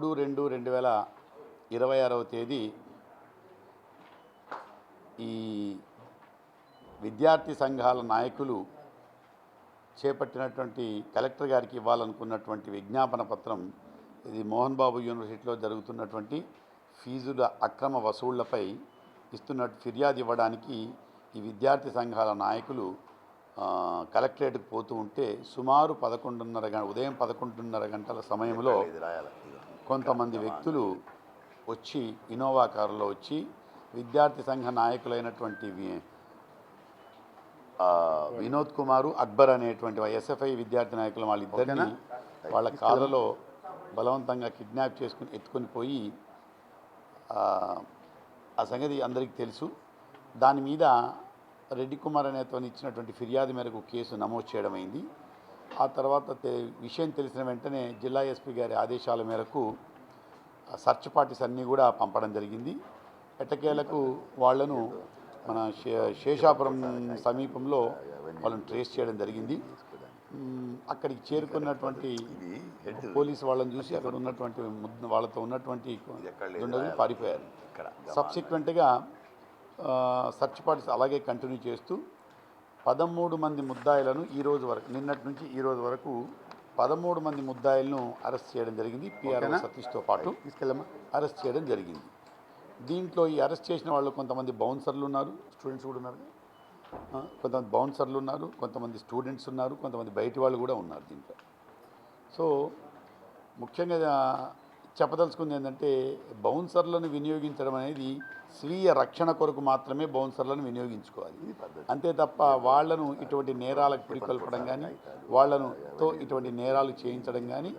మూడు రెండు రెండు వేల ఇరవై ఆరవ తేదీ ఈ విద్యార్థి సంఘాల నాయకులు చేపట్టినటువంటి కలెక్టర్ గారికి ఇవ్వాలనుకున్నటువంటి విజ్ఞాపన పత్రం ఇది మోహన్ బాబు యూనివర్సిటీలో జరుగుతున్నటువంటి ఫీజుల అక్రమ వసూళ్ళపై ఇస్తున్న ఫిర్యాదు ఇవ్వడానికి ఈ విద్యార్థి సంఘాల నాయకులు కలెక్టరేట్కి పోతూ ఉంటే సుమారు పదకొండున్నర గంట ఉదయం పదకొండున్నర గంటల సమయంలో కొంతమంది వ్యక్తులు వచ్చి ఇన్నోవా కారులో వచ్చి విద్యార్థి సంఘ నాయకులైనటువంటి వినోద్ కుమారు అక్బర్ అనేటువంటి ఎస్ఎఫ్ఐ విద్యార్థి నాయకులు వాళ్ళిద్దరిని వాళ్ళ కాళ్ళలో బలవంతంగా కిడ్నాప్ చేసుకుని ఎత్తుకొని పోయి ఆ, సంగతి అందరికీ తెలుసు. దాని మీద రెడ్డి కుమార్ అనేతోని ఇచ్చినటువంటి ఫిర్యాదు మేరకు కేసు నమోదు చేయడం అయింది. ఆ తర్వాత విషయం తెలిసిన వెంటనే జిల్లా ఎస్పీ గారి ఆదేశాల మేరకు సర్చ్ పార్టీస్ అన్నీ కూడా పంపడం జరిగింది. ఎట్టకేలకు వాళ్ళను మన శే- శేషాపురం సమీపంలో వాళ్ళని ట్రేస్ చేయడం జరిగింది. అక్కడికి చేరుకున్నటువంటి పోలీసు వాళ్ళని చూసి అక్కడ ఉన్నటువంటి వాళ్ళతో ఉన్నటువంటి దుండగులు పారిపోయారు. సబ్సిక్వెంట్గా సర్చ్ పార్టీస్ అలాగే కంటిన్యూ చేస్తూ పదమూడు మంది ముద్దాయిలను ఈ రోజు వరకు నిన్నటి నుంచి ఈ రోజు వరకు పదమూడు మంది ముద్దాయిలను అరెస్ట్ చేయడం జరిగింది. పిఆర్ఓ సతీష్తో పాటు తీసుకెళ్ళమా అరెస్ట్ చేయడం జరిగింది. దీంట్లో ఈ అరెస్ట్ చేసిన వాళ్ళు కొంతమంది బౌన్సర్లు ఉన్నారు స్టూడెంట్స్ కూడా ఉన్నారు. కొంతమంది బౌన్సర్లు ఉన్నారు కొంతమంది స్టూడెంట్స్ ఉన్నారు కొంతమంది బయటి వాళ్ళు కూడా ఉన్నారు దీంట్లో. సో ముఖ్యంగా చెప్పదలుచుకుంది ఏంటంటే బౌన్సర్లను వినియోగించడం అనేది స్వీయ రక్షణ కొరకు మాత్రమే బౌన్సర్లను వినియోగించుకోవాలి. అంతే తప్ప వాళ్ళను ఇటువంటి నేరాలకు పురికొల్పడం కానీ వాళ్ళను తో ఇటువంటి నేరాలు చేయించడం కానీ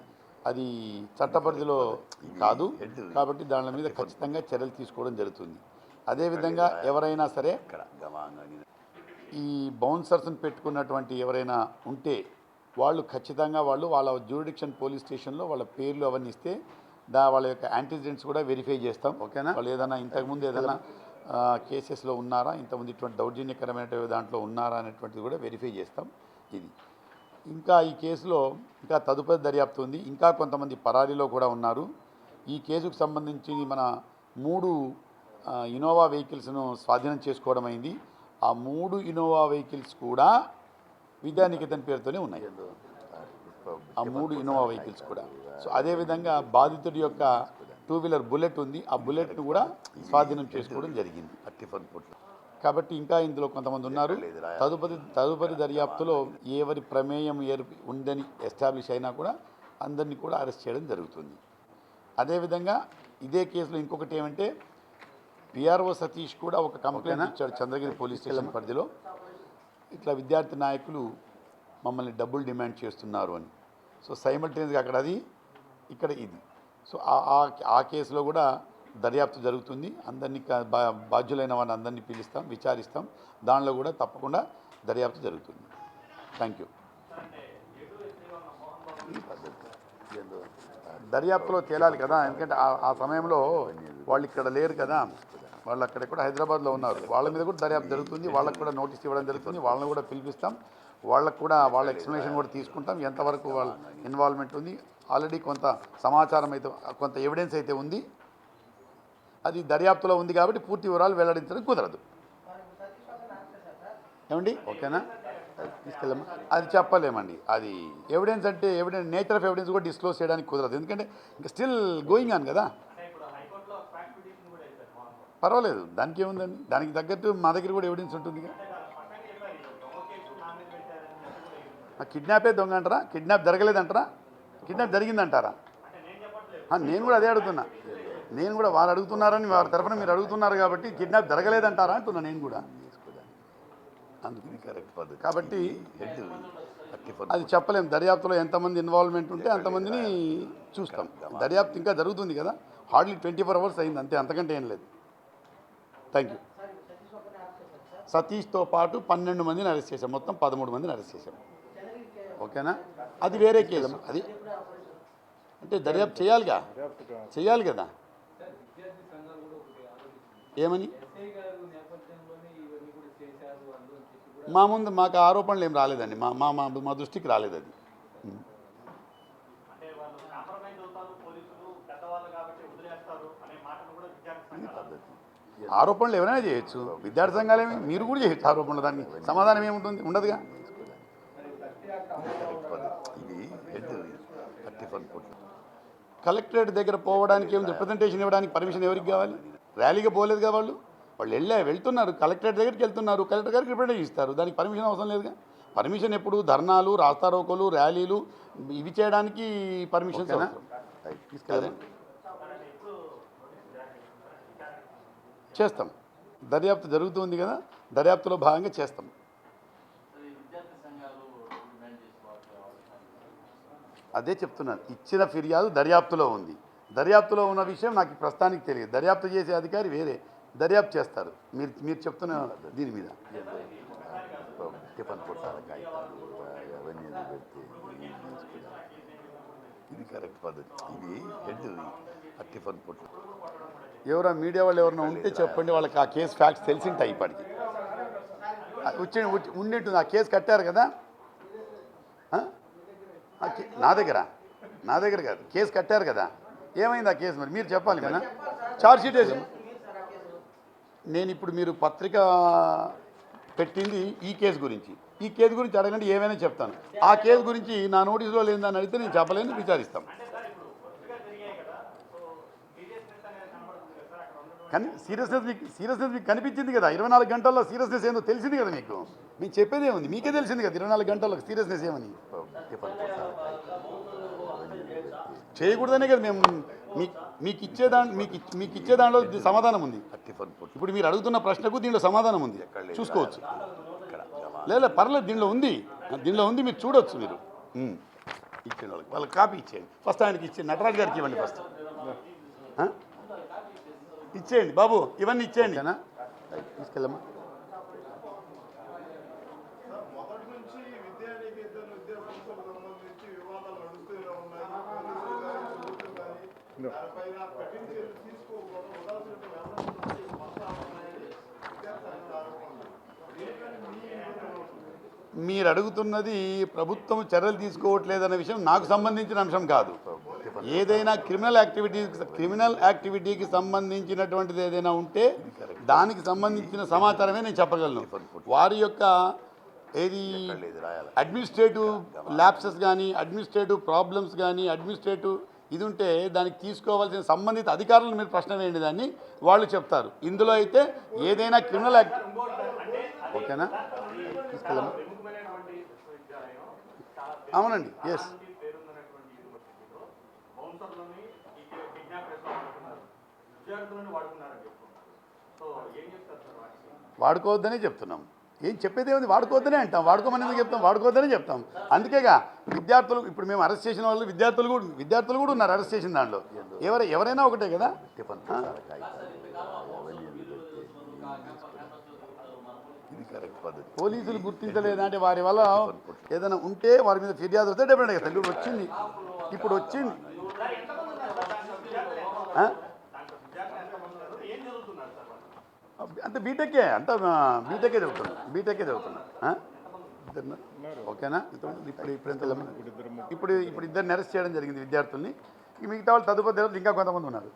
అది చట్టపరిధిలో కాదు. కాబట్టి దాని మీద ఖచ్చితంగా చర్యలు తీసుకోవడం జరుగుతుంది. అదేవిధంగా ఎవరైనా సరే ఈ బౌన్సర్స్ని పెట్టుకున్నటువంటి ఎవరైనా ఉంటే వాళ్ళు ఖచ్చితంగా వాళ్ళు వాళ్ళ జ్యూరిడిక్షన్ పోలీస్ స్టేషన్లో వాళ్ళ పేర్లు అవన్నీ ఇస్తే దా వాళ్ళ యొక్క యాంటీజెంట్స్ కూడా వెరిఫై చేస్తాం. ఓకేనా? వాళ్ళు ఏదైనా ఇంతకుముందు ఏదైనా కేసెస్లో ఉన్నారా? ఇంతకుముందు ఇటువంటి దౌర్జన్యకరమైన దాంట్లో ఉన్నారా అనేటువంటిది కూడా వెరిఫై చేస్తాం ఇది. ఇంకా ఈ కేసులో ఇంకా తదుపరి దర్యాప్తు ఉంది. ఇంకా కొంతమంది పరారీలో కూడా ఉన్నారు. ఈ కేసుకు సంబంధించి మన మూడు ఆ, ఇన్నోవా వెహికల్స్ను స్వాధీనం చేసుకోవడం అయింది. ఆ మూడు ఇన్నోవా వెహికల్స్ కూడా విద్యానికేతన్ పేరుతోనే ఉన్నాయి. ఆ మూడు ఇన్నోవా వెహికల్స్ కూడా. సో అదేవిధంగా బాధితుడి యొక్క టూ వీలర్ బుల్లెట్ ఉంది. ఆ బుల్లెట్ను కూడా స్వాధీనం చేసుకోవడం జరిగింది. కాబట్టి ఇంకా ఇందులో కొంతమంది ఉన్నారు. తదుపరి తదుపరి దర్యాప్తులో ఎవరి ప్రమేయం ఏర్పి ఉందని ఎస్టాబ్లిష్ అయినా కూడా అందరినీ కూడా అరెస్ట్ చేయడం జరుగుతుంది. అదేవిధంగా ఇదే కేసులో ఇంకొకటి ఏమంటే పిఆర్ఓ సతీష్ కూడా ఒక కంప్లైంట్ ఇచ్చాడు చంద్రగిరి పోలీస్ స్టేషన్ పరిధిలో. ఇట్లా విద్యార్థి నాయకులు మమ్మల్ని డబ్బులు డిమాండ్ చేస్తున్నారు అని. సో సైమల్టేనియస్గా అక్కడ అది ఇక్కడ ఇది. సో ఆ- ఆ- కేసులో కూడా దర్యాప్తు జరుగుతుంది. అందరినీ బా- బాధ్యులైన వారిని అందరినీ పిలుస్తాం విచారిస్తాం. దానిలో కూడా తప్పకుండా దర్యాప్తు జరుగుతుంది. Thank you. దర్యాప్తులో తేలాలి కదా ఎందుకంటే ఆ- ఆ సమయంలో వాళ్ళు ఇక్కడ లేరు కదా. వాళ్ళు అక్కడ కూడా హైదరాబాద్లో ఉన్నారు. వాళ్ళ మీద కూడా దర్యాప్తు జరుగుతుంది. వాళ్ళకు కూడా నోటీస్ ఇవ్వడం జరుగుతుంది. వాళ్ళని కూడా పిలిపిస్తాం. వాళ్ళకు కూడా వాళ్ళ ఎక్స్ప్లెనేషన్ కూడా తీసుకుంటాం. ఎంతవరకు వాళ్ళ ఇన్వాల్వ్మెంట్ ఉంది. ఆల్రెడీ కొంత సమాచారం అయితే కొంత ఎవిడెన్స్ అయితే ఉంది. అది దర్యాప్తులో ఉంది కాబట్టి పూర్తి వివరాలు వెల్లడించడం కుదరదు. ఏమండి? ఓకేనా? తీసుకెళ్ళమ్మా. అది చెప్పలేమండి. అది ఎవిడెన్స్ అంటే ఎవిడెన్స్ నేచర్ ఆఫ్ ఎవిడెన్స్ కూడా డిస్క్లోజ్ చేయడానికి కుదరదు. ఎందుకంటే ఇంకా స్టిల్ గోయింగ్ ఆన్ కదా. పర్వాలేదు. దానికి ఏముందండి? దానికి తగ్గట్టు మా దగ్గర కూడా ఎవిడెన్స్ ఆ కిడ్నాపే దొంగ అంటారా? కిడ్నాప్ జరగలేదంటారా? కిడ్నాప్ జరిగిందంటారా? నేను కూడా అదే అడుగుతున్నా. నేను కూడా వారు అడుగుతున్నారని వారి తరఫున మీరు అడుగుతున్నారు కాబట్టి కిడ్నాప్ జరగలేదంటారా అంటున్నా నేను కూడా. అందుకని కరెక్ట్ పద్ధతి. కాబట్టి అది చెప్పలేం. దర్యాప్తులో ఎంతమంది ఇన్వాల్వ్మెంట్ ఉంటే అంతమందిని చూస్తాం. దర్యాప్తు ఇంకా జరుగుతుంది కదా. హార్డ్లీ ట్వంటీ ఫోర్ అవర్స్ అయింది అంతే. అంతకంటే ఏం లేదు. థ్యాంక్ యూ సతీష్తో పాటు పన్నెండు మందిని అరెస్ట్ చేశాం. మొత్తం పదమూడు మందిని అరెస్ట్ చేశాం. ఓకేనా? అది వేరే కేసు. అది అంటే దర్యాప్తు చేయాలిగా? చేయాలి కదా? ఏమని? మా ముందు మాకు ఆరోపణలు ఏం రాలేదండి. మా మా మా దృష్టికి రాలేదు అది. ఆరోపణలు ఎవరైనా చేయొచ్చు. విద్యార్థి సంఘాలేమి మీరు కూడా చేయొచ్చు ఆరోపణలు. దానికి సమాధానం ఏముంటుంది? ఉండదుగా? ఇది హెడ్ థర్టీ ఫుట్ కలెక్టరేట్ దగ్గర పోవడానికి ఏం రిప్రజెంటేషన్ ఇవ్వడానికి పర్మిషన్ ఎవరికి కావాలి? ర్యాలీగా పోలేదుగా వాళ్ళు? వాళ్ళు వెళ్ళే వెళ్తున్నారు. కలెక్టరేట్ దగ్గరికి వెళ్తున్నారు. కలెక్టర్ గారికి రిప్రజెంటేషన్ ఇస్తారు. దానికి పర్మిషన్ అవసరం లేదుగా? పర్మిషన్ ఎప్పుడు? ధర్నాలు రాస్తారోకోలు ర్యాలీలు ఇవి చేయడానికి పర్మిషన్స్ తీసుకెళ్ళండి చేస్తాం. దర్యాప్తు జరుగుతుంది కదా? దర్యాప్తులో భాగంగా చేస్తాం. అదే చెప్తున్నాను. ఇచ్చిన ఫిర్యాదు దర్యాప్తులో ఉంది. దర్యాప్తులో ఉన్న విషయం నాకు ప్రస్తుతానికి తెలియదు. దర్యాప్తు చేసే అధికారి వేరే. దర్యాప్తు చేస్తారు. మీరు మీరు చెప్తున్న దీని మీద. టిఫన్ కాగితాలు అవన్నీ పెడితే. ఇది కరెక్ట్ పద్ధతి. ఇది హెడ్ టిఫన్ పొట్టు ఎవరో మీడియా వాళ్ళు ఎవరైనా ఉంటే చెప్పండి. వాళ్ళకి ఆ కేసు ఫ్యాక్ట్స్ తెలిసింటాయి ఇప్పటికి. వచ్చి ఉండింటుంది. ఆ కేసు కట్టారు కదా? నా దగ్గర? నా దగ్గర కాదు. కేసు కట్టారు కదా. ఏమైంది ఆ కేసు మరి? మీరు చెప్పాలి కదా. ఛార్జ్ షీట్ వేసి నేను ఇప్పుడు మీరు పత్రిక పెట్టింది ఈ కేసు గురించి. ఈ కేసు గురించి అడగండి ఏమైనా చెప్తాను. ఆ కేసు గురించి నా నోటీసులో లేదని అడిగితే నేను చెప్పలేని విచారిస్తాం. కానీ సీరియస్నెస్ మీకు సీరియస్నెస్ మీకు కనిపించింది కదా. ఇరవై నాలుగు గంటల్లో సీరియస్నెస్ ఏందో తెలిసింది కదా మీకు. మీకు చెప్పేది ఏముంది? మీకే తెలిసింది కదా ఇరవై నాలుగు గంటల్లో సీరియస్నెస్ ఏమని? చెప్పండి కొట్టాల కాగితాలు అవన్నీ ఎందుకు పెడితే చేయకూడదనే కదా మేము మీకు మీకు ఇచ్చే దాంట్లో మీకు మీకు ఇచ్చే దాంట్లో సమాధానం ఉంది. ఇప్పుడు మీరు అడుగుతున్న ప్రశ్నకు దీంట్లో సమాధానం ఉంది. చూసుకోవచ్చు. లేదా పర్లేదు దీనిలో ఉంది. దీనిలో ఉంది మీరు చూడొచ్చు మీరు. ఇచ్చేయండి వాళ్ళకి. వాళ్ళకి కాపీ ఇచ్చేయండి. ఫస్ట్ ఆయనకి ఇచ్చేయండి. నటరాజ్ గారికి ఇవ్వండి ఫస్ట్? ఇచ్చేయండి బాబు ఇవన్నీ ఇచ్చేయండి? తీసుకెళ్ళమ్మా మొదటి నుంచి విద్యా నికేతన్ విద్యా సంస్థలకు సంబంధించి వివాదాలు నడుస్తూనే ఉన్నాయి పోలీసులు కానీ ప్రభుత్వం కానీ దానిపైన కఠిన చర్యలు తీసుకోకపోవడం ఉదాసీనత వ్యవహరిస్తున్నది కొనసాగుతున్నాయని విద్యార్థి సంఘాల ఆరోపణలు దీనిపైన మీ నివేదన ఉంటుంది. మీరు అడుగుతున్నది ప్రభుత్వం చర్యలు తీసుకోవట్లేదన్న విషయం నాకు సంబంధించిన అంశం కాదు. ఏదైనా క్రిమినల్ యాక్టివిటీ క్రిమినల్ యాక్టివిటీకి సంబంధించినటువంటిది ఏదైనా ఉంటే దానికి సంబంధించిన సమాచారమే నేను చెప్పగలను. వారి యొక్క ఏది అడ్మినిస్ట్రేటివ్ ల్యాప్సెస్ కానీ అడ్మినిస్ట్రేటివ్ ప్రాబ్లమ్స్ కానీ అడ్మినిస్ట్రేటివ్ ఇది ఉంటే దానికి తీసుకోవాల్సిన సంబంధిత అధికారులను మీరు ప్రశ్న వేయండి దాన్ని. వాళ్ళు చెప్తారు. ఇందులో అయితే ఏదైనా క్రిమినల్ యాక్ట్ ఓకేనా? తీసుకెళ్ళమ్మా అవునండి. ఎస్ వాడుకోవద్దనే చెప్తున్నాం. ఏం చెప్పేది ఏముంది? వాడుకోవద్దనే అంటాం. వాడుకోమని ఎందుకు చెప్తాం? వాడుకోవద్దనే చెప్తాం. అందుకేగా విద్యార్థులు ఇప్పుడు మేము అరెస్ట్ చేసిన వాళ్ళు విద్యార్థులు కూడా విద్యార్థులు కూడా ఉన్నారు అరెస్ట్ చేసిన దాంట్లో. ఎవరు ఎవరైనా ఒకటే కదా. ఇది కరెక్ట్ పద్ధతి. పోలీసులు గుర్తించలేదా అంటే వారి వల్ల ఏదైనా ఉంటే వారి మీద ఫిర్యాదు వస్తే డెఫినెట్గా చేస్తాం ఇప్పుడు వచ్చింది. ఇప్పుడు వచ్చింది? అంటే బీటెక్కే అంతా బీటెక్కే చదువుతున్నా. బీటెక్కే చదువుతున్నా? ఓకేనా? ఇప్పుడు ఇప్పుడు ఇప్పుడు ఇప్పుడు ఇద్దరిని అరెస్ట్ చేయడం జరిగింది విద్యార్థుల్ని. మిగతా వాళ్ళు తదుపరి తర్వాత ఇంకా కొంతమంది ఉన్నారు.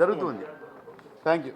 జరుగుతుంది థ్యాంక్ యూ